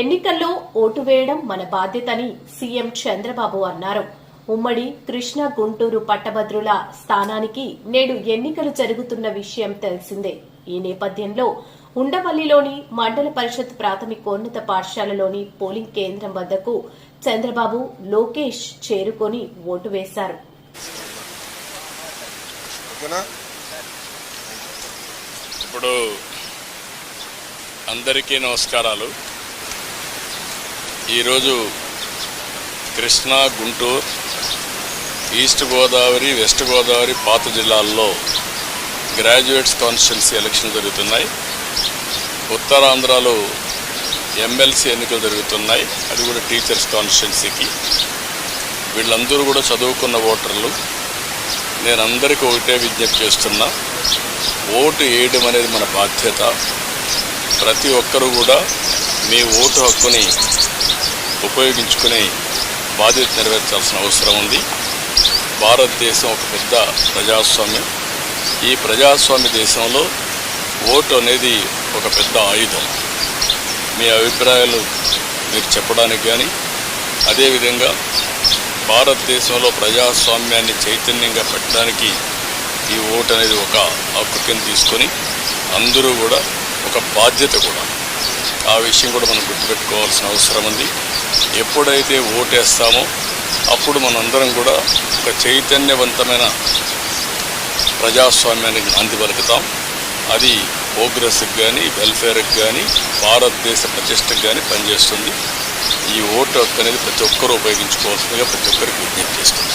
ఎన్నికల్లో ఓటు వేయడం మన బాధ్యతని సీఎం చంద్రబాబు అన్నారు. ఉమ్మడి కృష్ణా గుంటూరు పట్టభద్రుల స్థానానికి నేడు ఎన్నికలు జరుగుతున్న విషయం తెలిసిందే. ఈ నేపథ్యంలో ఉండవల్లిలోని మండల పరిషత్ ప్రాథమికోన్నత పాఠశాలలోని పోలింగ్ కేంద్రం వద్దకు చంద్రబాబు లోకేష్ చేరుకొని ఓటు వేశారు. ఇప్పుడు అందరికీ నమస్కారాలు. ఈరోజు కృష్ణా గుంటూరు ఈస్ట్ గోదావరి వెస్ట్ గోదావరి పాత జిల్లాల్లో గ్రాడ్యుయేట్స్ కాన్స్టిట్యున్సీ ఎలక్షన్ జరుగుతున్నాయి. ఉత్తరాంధ్రలో ఎమ్మెల్సీ ఎన్నికలు జరుగుతున్నాయి. అది కూడా టీచర్స్ కాన్స్టిట్యున్సీకి. వీళ్ళందరూ కూడా చదువుకున్న ఓటర్లు. నేను అందరికీ ఒకటే విజ్ఞప్తి చేస్తున్నా. ఓటు వేయడం అనేది మన బాధ్యత. ప్రతి ఒక్కరూ కూడా మీ ఓటు హక్కుని ఉపయోగించుకుని బాధ్యత నెరవేర్చాల్సిన అవసరం ఉంది. భారతదేశం ఒక పెద్ద ప్రజాస్వామ్యం. ఈ ప్రజాస్వామ్య దేశంలో ఓటు అనేది ఒక పెద్ద ఆయుధం. మీ అభిప్రాయాలు మీరు చెప్పడానికి కానీ అదేవిధంగా భారతదేశంలో ప్రజాస్వామ్యాన్ని చైతన్యంగా పెట్టడానికి ఈ ఓటు అనేది ఒక హక్కు కింద తీసుకొని అందరూ కూడా ఒక బాధ్యత కూడా. ఆ విషయం కూడా మనం గుర్తుపెట్టుకోవాల్సిన అవసరం ఉంది. ఎప్పుడైతే ఓటేస్తామో అప్పుడు మనందరం కూడా ఒక చైతన్యవంతమైన ప్రజాస్వామ్యానికి నాంది పలుకుతాం. అది ప్రోగ్రెస్కి కానీ వెల్ఫేర్కి కానీ భారతదేశ ప్రతిష్టకు కానీ పనిచేస్తుంది. ఈ ఓటు హక్కు అనేది ప్రతి ఒక్కరూ ఉపయోగించుకోవాల్సిందిగా ప్రతి ఒక్కరికి విజ్ఞప్తి చేస్తుంది